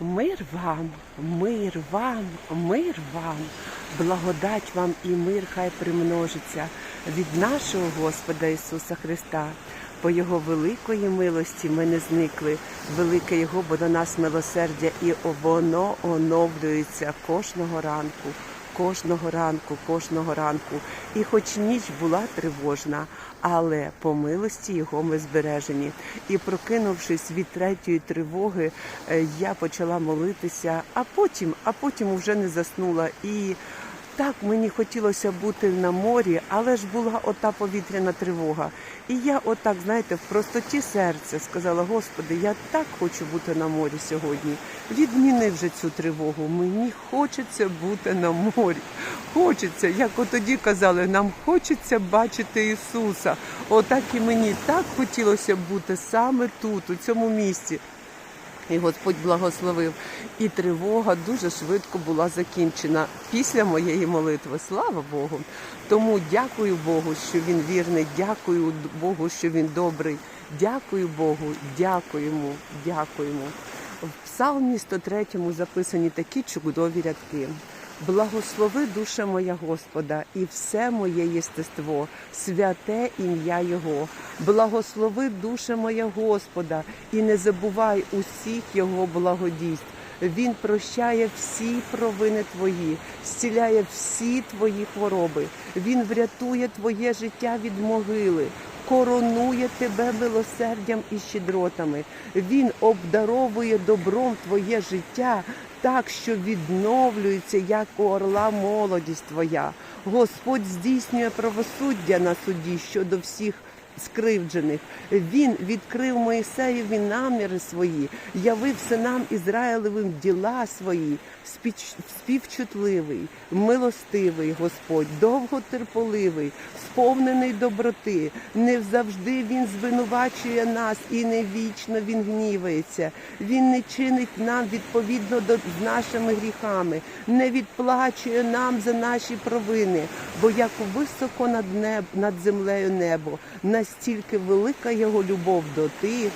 Мир вам, мир вам, мир вам, благодать вам і мир хай примножиться від нашого Господа Ісуса Христа. По Його великої милості ми не зникли. Велике Його, бо до нас милосердя, і воно оновлюється кожного ранку, кожного ранку, кожного ранку. І хоч ніч була тривожна, але по милості його ми збережені. І прокинувшись від третьої тривоги, е, я почала молитися, а потім, а потім вже не заснула. І так мені хотілося бути на морі, але ж була ота повітряна тривога. І я отак, знаєте, в простоті серця сказала, Господи, я так хочу бути на морі сьогодні. Відміни вже цю тривогу. Мені хочеться бути на морі. Хочеться, як от тоді казали, нам хочеться бачити Ісуса. Отак і мені так хотілося бути саме тут, у цьому місці. І Господь благословив. І тривога дуже швидко була закінчена після моєї молитви. Слава Богу. Тому дякую Богу, що він вірний. Дякую Богу, що він добрий. Дякую Богу, дякуємо, дякуємо. В Псалмі 103 записані такі чудові рядки. Благослови душа моя Господа, і все моє єстество, святе ім'я Його. Благослови душа моя Господа, і не забувай усіх Його благодійств. Він прощає всі провини твої, зціляє всі твої хвороби. Він врятує твоє життя від могили, коронує тебе милосердям і щедротами. Він обдаровує добром твоє життя так, що відновлюється, як у орла молодість твоя. Господь здійснює правосуддя на суді щодо всіх скривджених. Він відкрив Моїсеєві наміри свої, явив синам Ізраїлевим діла свої, співчутливий, милостивий Господь, довготерпеливий, сповнений доброти. Не завжди він звинувачує нас і не вічно він гнівається. Він не чинить нам відповідно до з нашими гріхами, не відплачує нам за наші провини, бо як високо над неб, над землею небо, настільки велика його любов до тих.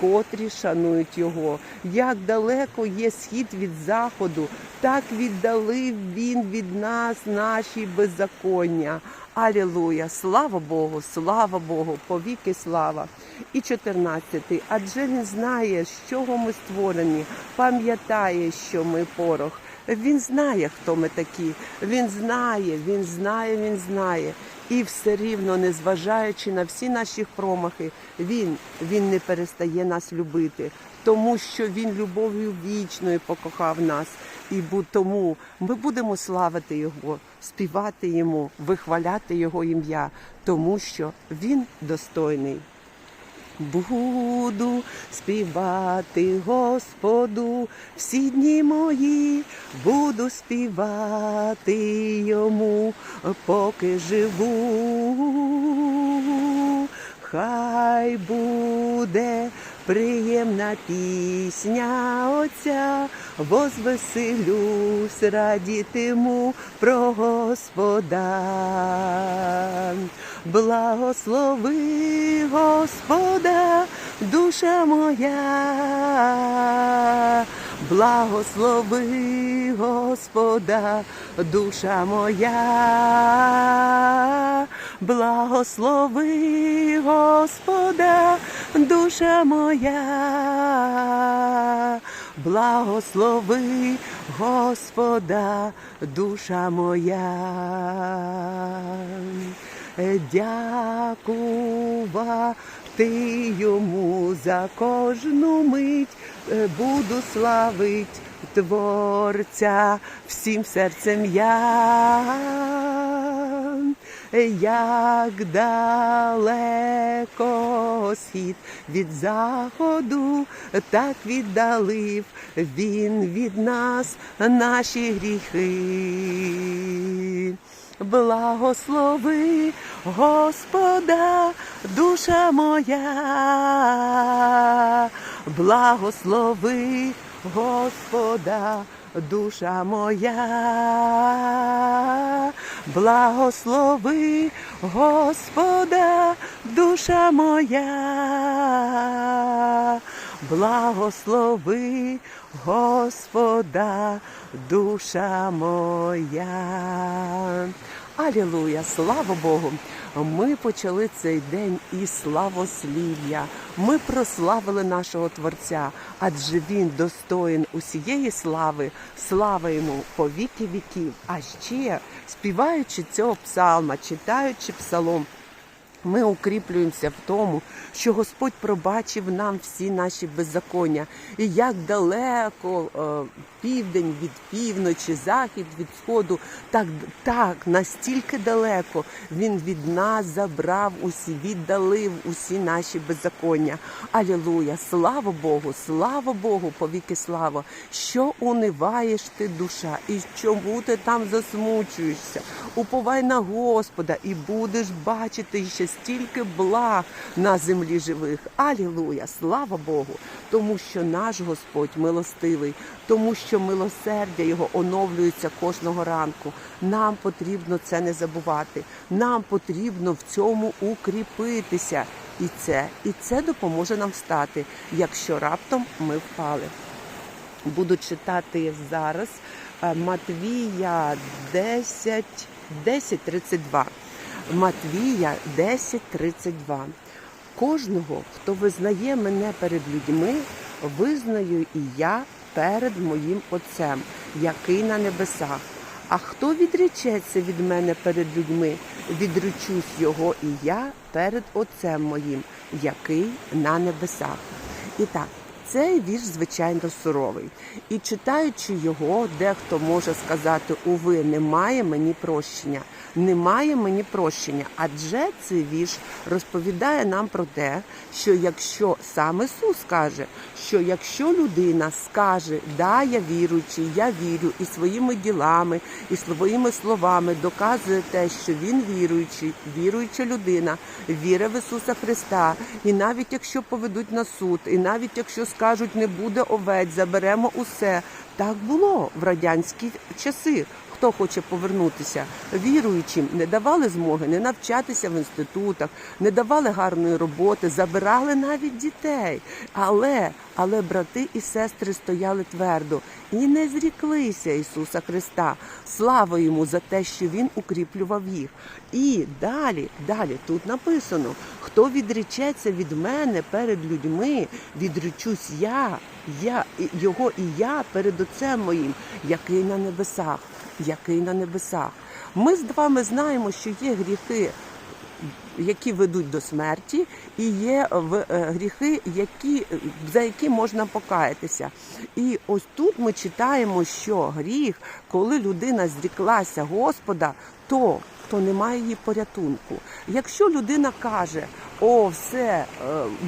Котрі шанують його, як далеко є схід від заходу, так віддалив він від нас наші беззаконня. Алілуя! Слава Богу, слава Богу, повіки слава. І 14. Адже він знає, з чого ми створені, пам'ятає, що ми порох. Він знає, хто ми такі. Він знає, він знає, він знає. І все рівно, незважаючи на всі наші промахи, він, він не перестає нас любити, тому що він любов'ю вічною покохав нас. І тому ми будемо славити Його, співати йому, вихваляти Його ім'я, тому що він достойний. Буду співати Господу всі дні мої, буду співати йому, поки живу. Хай буде приємна пісня Отця, возвеселюсь, радітиму про Господа. Благослови Господа, душа моя, благослови Господа, душа моя, благослови Господа, душа моя, благослови Господа, душа моя. Дякувати йому за кожну мить, Е, буду славить Творця всім серцем я. Як далеко схід від заходу, так віддалив він від нас наші гріхи. Благослови Господа, душа моя, благослови Господа, душа моя, благослови Господа, душа моя, Благослови Господа, душа моя. Алілуя, слава Богу! Ми почали цей день із славослів'я. Ми прославили нашого Творця, адже він достоїн усієї слави, слава йому по віки віків. А ще співаючи цього псалма, читаючи псалом. Ми укріплюємося в тому, що Господь пробачив нам всі наші беззаконня, і як далеко е, південь від півночі, захід від сходу, так, так настільки далеко він від нас забрав усі, віддалив усі наші беззаконня. Алілуя! Слава Богу! Слава Богу! Повіки слава! Що униваєш ти, душа, і чому ти там засмучуєшся? Уповай на Господа, і будеш бачити ще стільки благ на землі живих. Алілуя! Слава Богу! Тому що наш Господь милостивий, тому що милосердя Його оновлюється кожного ранку. Нам потрібно це не забувати. Нам потрібно в цьому укріпитися. І це, і це допоможе нам встати, якщо раптом ми впали. Буду читати зараз е, Матвія 10, 10.32. Матвія 10.32. Кожного, хто визнає мене перед людьми, визнаю і я перед моїм Отцем, який на небесах. А хто відречеться від мене перед людьми, відречусь його і я перед Отцем моїм, який на небесах. І так, цей вірш, звичайно, суровий. І читаючи його, дехто може сказати: Уви, немає мені прощення. Немає мені прощення, адже цей вірш розповідає нам про те, що якщо сам Ісус каже, що якщо людина скаже, да, я віруючий, я вірю, і своїми ділами, і своїми словами доказує те, що він віруючий, віруюча людина, віра в Ісуса Христа, і навіть якщо поведуть на суд, і навіть якщо скажуть, не буде овець, заберемо усе. Так було в радянські часи. Хто хоче повернутися віруючим, не давали змоги не навчатися в інститутах, не давали гарної роботи, забирали навіть дітей. Але, але брати і сестри стояли твердо і не зріклися Ісуса Христа. Слава йому за те, що Він укріплював їх. І далі, далі тут написано: хто відречеться від мене перед людьми, відречусь я, я його і я перед Отцем моїм, який на небесах який на небесах. Ми з вами знаємо, що є гріхи, які ведуть до смерті, і є е, гріхи, які, за які можна покаятися. І ось тут ми читаємо, що гріх, коли людина зріклася Господа, то то немає її порятунку. Якщо людина каже, о, все, е,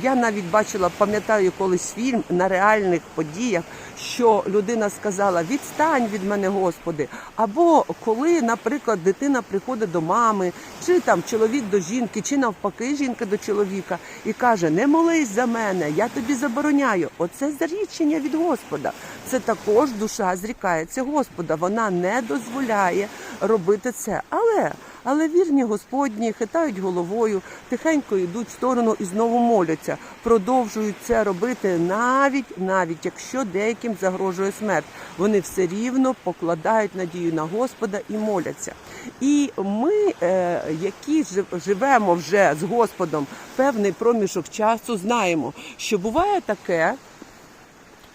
я навіть бачила, пам'ятаю колись фільм на реальних подіях, що людина сказала: відстань від мене, Господи. Або коли, наприклад, дитина приходить до мами, чи там чоловік до жінки, чи навпаки, жінка до чоловіка, і каже: Не молись за мене, я тобі забороняю. Оце зарічення від Господа. Це також душа зрікається Господа. Вона не дозволяє робити це. Але але вірні Господні хитають головою, тихенько йдуть в сторону і знову моляться, продовжують це робити навіть навіть якщо деяким загрожує смерть. Вони все рівно покладають надію на Господа і моляться. І ми, е, які жив- живемо вже з Господом певний проміжок часу, знаємо, що буває таке,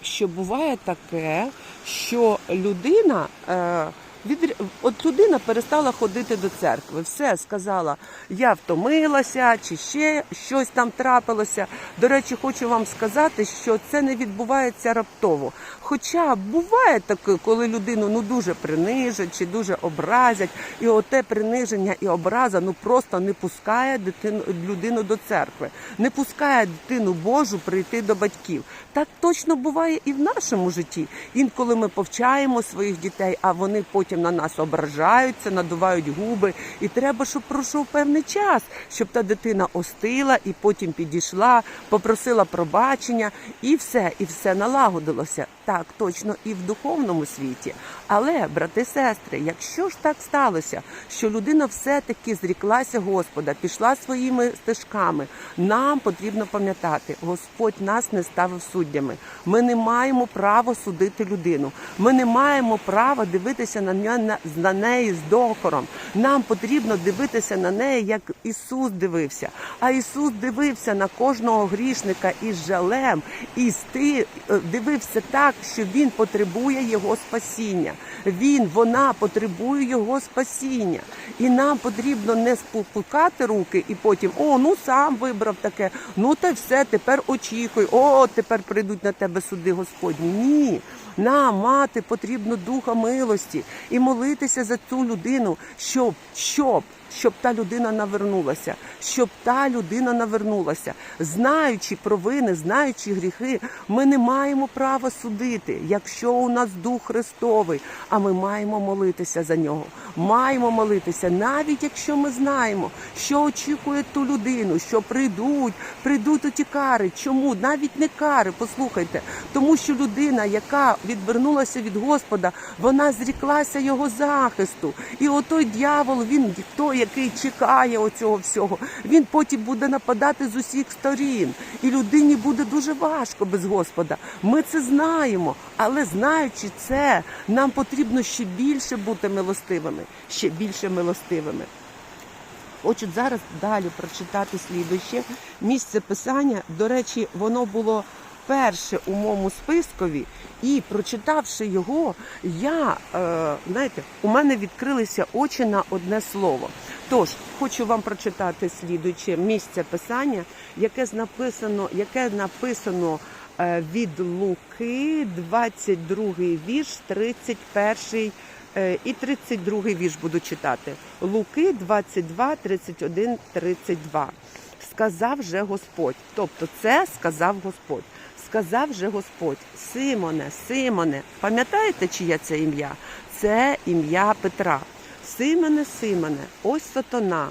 що буває таке, що людина. Е, від... От людина перестала ходити до церкви, все сказала, я втомилася, чи ще щось там трапилося. До речі, хочу вам сказати, що це не відбувається раптово. Хоча буває таке, коли людину ну дуже принижать чи дуже образять, і оте приниження і образа ну просто не пускає дитину людину до церкви, не пускає дитину Божу прийти до батьків. Так точно буває і в нашому житті. Інколи ми повчаємо своїх дітей, а вони потім на нас ображаються, надувають губи. І треба, щоб пройшов певний час, щоб та дитина остила і потім підійшла, попросила пробачення, і все, і все налагодилося. Так, точно і в духовному світі. Але, брати, сестри, якщо ж так сталося, що людина все-таки зріклася Господа, пішла своїми стежками, нам потрібно пам'ятати, Господь нас не ставив суддями. Ми не маємо права судити людину. Ми не маємо права дивитися на неї, з докором. Нам потрібно дивитися на неї, як Ісус дивився. А Ісус дивився на кожного грішника із жалем, і сти, е, дивився так, що Він потребує Його спасіння. Він, вона потребує Його спасіння. І нам потрібно не спускати руки і потім, о, ну сам вибрав таке, ну та все, тепер очікуй, о, тепер прийдуть на тебе суди Господні. Ні. Нам мати потрібно духа милості і молитися за цю людину, щоб, щоб, щоб та людина навернулася, щоб та людина навернулася. Знаючи провини, знаючи гріхи, ми не маємо права судити, якщо у нас дух Христовий, а ми маємо молитися за нього. Маємо молитися, навіть якщо ми знаємо, що очікує ту людину, що прийдуть, прийдуть оті кари. Чому? Навіть не кари, послухайте, тому що людина, яка відвернулася від Господа, вона зріклася його захисту. І отой дьявол, він той, який чекає оцього всього, він потім буде нападати з усіх сторін. І людині буде дуже важко без Господа. Ми це знаємо, але знаючи це, нам потрібно ще більше бути милостивими, ще більше милостивими. Хочу зараз далі прочитати слідуюче місце писання. До речі, воно було перше у моєму спискові, і прочитавши його, я е, знаєте, у мене відкрилися очі на одне слово. Тож хочу вам прочитати слідуюче місце писання, яке написано, яке написано е, від Луки, 22 вірш, 31 Е, І 32 вірш буду читати. Луки 22, 31, 32. Сказав же Господь. Тобто це сказав Господь. Сказав же Господь, Симоне, Симоне, пам'ятаєте, чиє це ім'я? Це ім'я Петра. Симоне, Симоне, ось сатана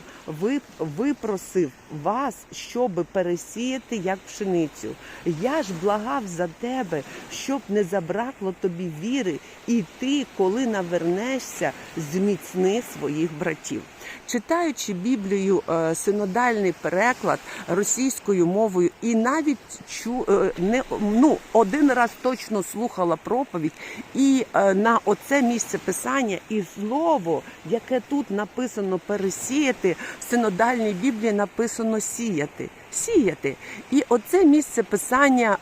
випросив вас, щоб пересіяти як пшеницю. Я ж благав за тебе, щоб не забракло тобі віри, і ти, коли навернешся, зміцни своїх братів. Читаючи Біблію, е, синодальний переклад російською мовою, і навіть чу е, не ну один раз точно слухала проповідь, і е, на оце місце писання і слово, яке тут написано пересіяти, в синодальній Біблії написано сіяти. Сіяти. І оце місце писання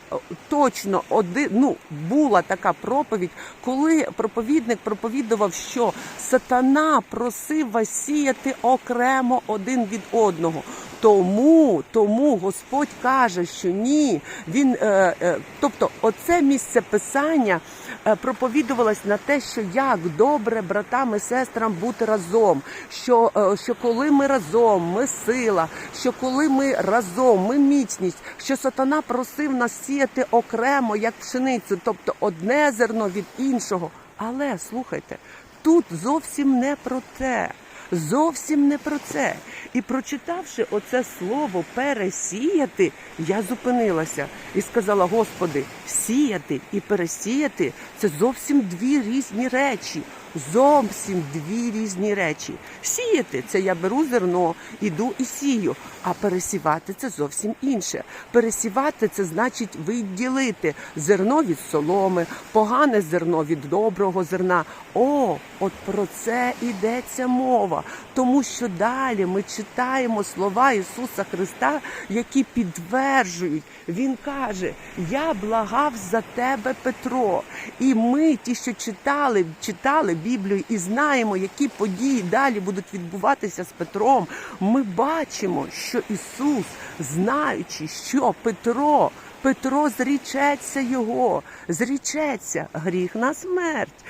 точно один, ну, була така проповідь, коли проповідник проповідував, що сатана просив вас сіяти окремо один від одного. Тому, тому Господь каже, що ні. Він, е, е, тобто, оце місце писання проповідувалось на те, що як добре братам і сестрам бути разом. Що, е, що коли ми разом, ми сила, що коли ми разом, ми міцність, що сатана просив нас сіяти окремо, як пшеницю, тобто одне зерно від іншого. Але слухайте, тут зовсім не про те. Зовсім не про це. І прочитавши оце слово пересіяти, я зупинилася і сказала: Господи, сіяти і пересіяти це зовсім дві різні речі. Зовсім дві різні речі. Сіяти це я беру зерно, іду і сію. А пересівати це зовсім інше. Пересівати це значить відділити зерно від соломи, погане зерно від доброго зерна. О, от про це йдеться мова. Тому що далі ми читаємо слова Ісуса Христа, які підтверджують. Він каже: Я благав за тебе, Петро. І ми, ті, що читали, читали Біблію і знаємо, які події далі будуть відбуватися з Петром. Ми бачимо, що Ісус, знаючи, що Петро. Петро зрічеться його, зрічеться гріх на смерть,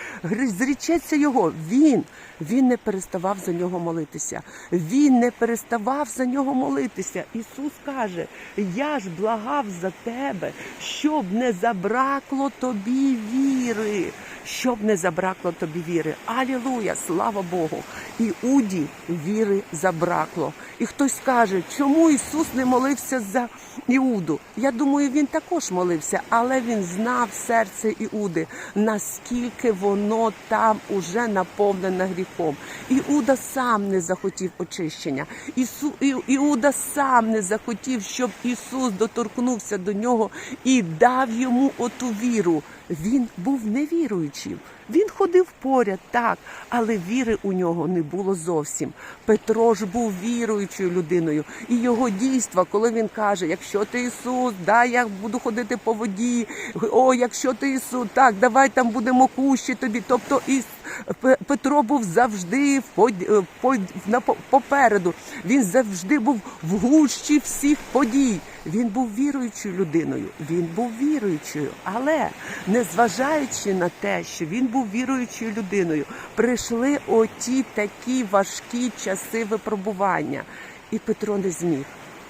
зрічеться його. Він, він не переставав за нього молитися. Він не переставав за нього молитися. Ісус каже: Я ж благав за тебе, щоб не забракло тобі віри, щоб не забракло тобі віри. Алілуя, слава Богу! І уді віри забракло. І хтось каже, чому Ісус не молився за Іуду? Я думаю, він також молився, але він знав серце Іуди, наскільки воно там уже наповнене гріхом. Іуда сам не захотів очищення. Ісу, Іуда сам не захотів, щоб Ісус доторкнувся до нього і дав йому оту віру. Він був невіруючим. Він ходив поряд, так, але віри у нього не було зовсім. Петро ж був віруючою людиною, і його дійства, коли він каже: якщо ти Ісус, дай я буду ходити по воді. О, якщо ти Ісус, так, давай там будемо кущі тобі. Тобто Іс... Петро був завжди е, попереду. Він завжди був в гущі всіх подій. Він був віруючою людиною. Він був віруючою, але незважаючи на те, що він був віруючою людиною, прийшли оті такі важкі часи випробування, і Петро не зміг.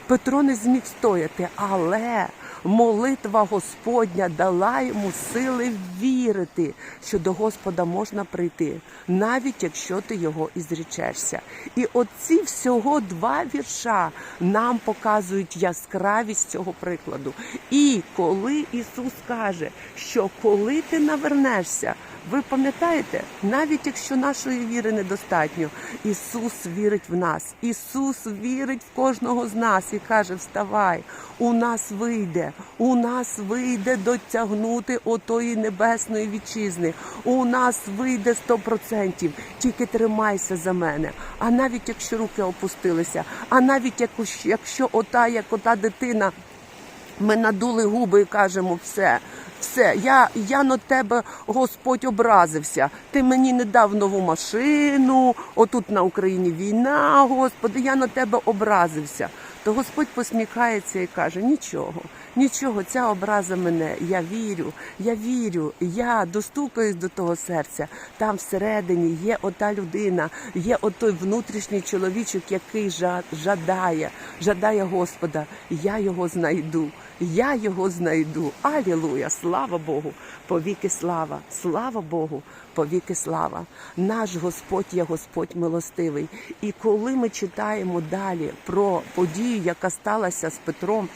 Петро не зміг стояти, але молитва Господня дала йому сили вірити, що до Господа можна прийти, навіть якщо ти його і зречешся. І оці всього два вірша нам показують яскравість цього прикладу. І коли Ісус каже, що коли ти навернешся, ви пам'ятаєте, навіть якщо нашої віри недостатньо, Ісус вірить в нас. Ісус вірить в кожного з нас і каже: Вставай, у нас вийде, у нас вийде дотягнути отої небесної вітчизни. У нас вийде 100%. Тільки тримайся за мене. А навіть якщо руки опустилися, а навіть якщо, ота, як ота дитина. Ми надули губи і кажемо все. Все, я, я на тебе, Господь, образився. Ти мені не дав нову машину, отут на Україні війна, Господи, я на тебе образився. То Господь посміхається і каже: нічого, нічого, ця образа мене. Я вірю, я вірю, я достукаюсь до того серця. Там всередині є ота людина, є отой внутрішній чоловічок, який жадає, жадає Господа. Я його знайду. Я його знайду. Алілуя! Слава Богу! Повіки слава! Слава Богу! Повіки слава! Наш Господь є Господь милостивий. І коли ми читаємо далі про подію, яка сталася з Петром,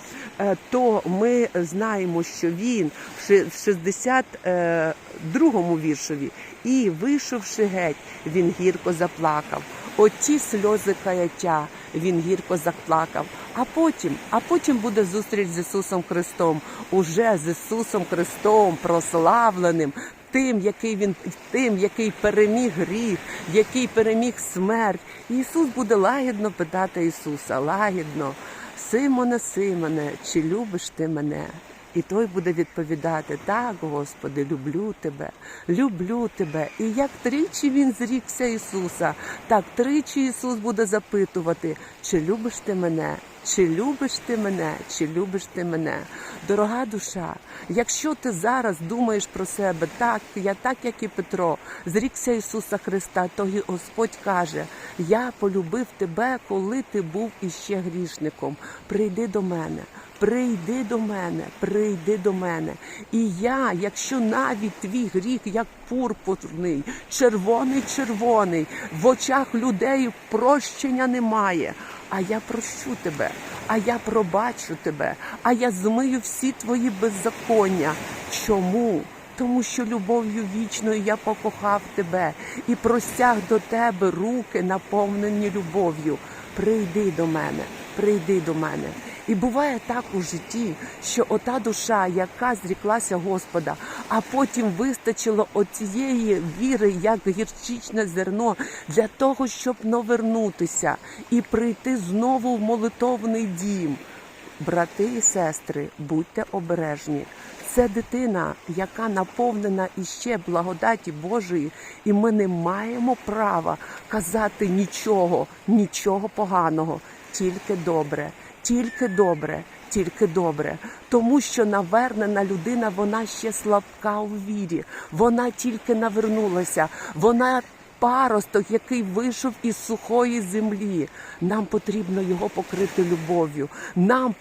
то ми знаємо, що він в ши- в 62-му віршові і вийшовши геть, він гірко заплакав. Оті сльози каяття він гірко заплакав. А потім, а потім буде зустріч з Ісусом Христом, уже з Ісусом Христом, прославленим, тим, який він тим, який переміг гріх, який переміг смерть. Ісус буде лагідно питати Ісуса, лагідно, Симоне, Симоне, чи любиш ти мене? І той буде відповідати: Так, Господи, люблю тебе, люблю тебе. І як тричі він зрікся Ісуса, так тричі Ісус буде запитувати, чи любиш ти мене, чи любиш ти мене, чи любиш ти мене, дорога душа. Якщо ти зараз думаєш про себе, так я так, як і Петро, зрікся Ісуса Христа, то Господь каже: Я полюбив тебе, коли ти був іще грішником. Прийди до мене. Прийди до мене, прийди до мене. І я, якщо навіть твій гріх, як пурпурний, червоний, червоний, в очах людей прощення немає. А я прощу тебе, а я пробачу тебе, а я змию всі твої беззаконня. Чому? Тому що любов'ю вічною я покохав тебе і простяг до тебе руки, наповнені любов'ю. Прийди до мене, прийди до мене. І буває так у житті, що ота душа, яка зріклася Господа, а потім вистачило оцієї віри, як гірчичне зерно, для того, щоб навернутися і прийти знову в молитовний дім. Брати і сестри, будьте обережні. Це дитина, яка наповнена іще благодаті Божої, і ми не маємо права казати нічого, нічого поганого, тільки добре, тільки добре, тільки добре. Тому що навернена людина, вона ще слабка у вірі, вона тільки навернулася, вона паросток, який вийшов із сухої землі. Нам потрібно його покрити любов'ю. Нам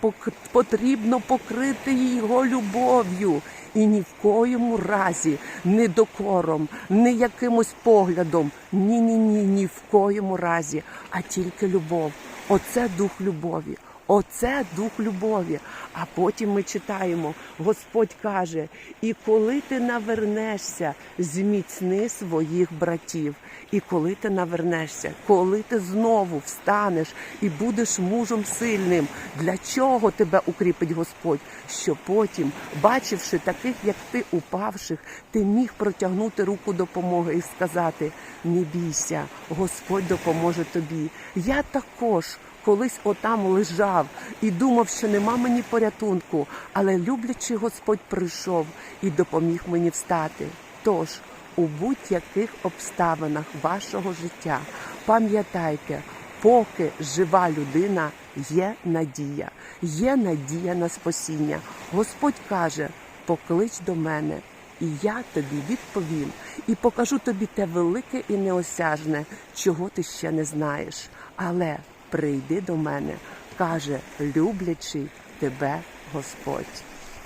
потрібно покрити його любов'ю. і ні в коєму разі не докором, не якимось поглядом. Ні, ні, ні, ні в коєму разі, а тільки любов. Оце дух любові. Оце дух любові. А потім ми читаємо, Господь каже: і коли ти навернешся, зміцни своїх братів. І коли ти навернешся, коли ти знову встанеш і будеш мужем сильним, для чого тебе укріпить Господь? Що потім, бачивши таких, як ти упавших, ти міг протягнути руку допомоги і сказати: не бійся, Господь допоможе тобі. Я також колись отам лежав і думав, що нема мені порятунку, але люблячий Господь прийшов і допоміг мені встати. Тож у будь-яких обставинах вашого життя пам'ятайте, поки жива людина, є надія, є надія на спасіння. Господь каже: поклич до мене. І я тобі відповім і покажу тобі те велике і неосяжне, чого ти ще не знаєш. Але прийди до мене, каже люблячий тебе Господь.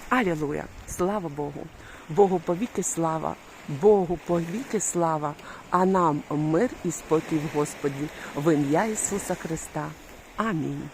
Алілуя! Слава Богу! Богу повіки слава, Богу повіки слава, а нам мир і спокій в Господі в ім'я Ісуса Христа. Амінь.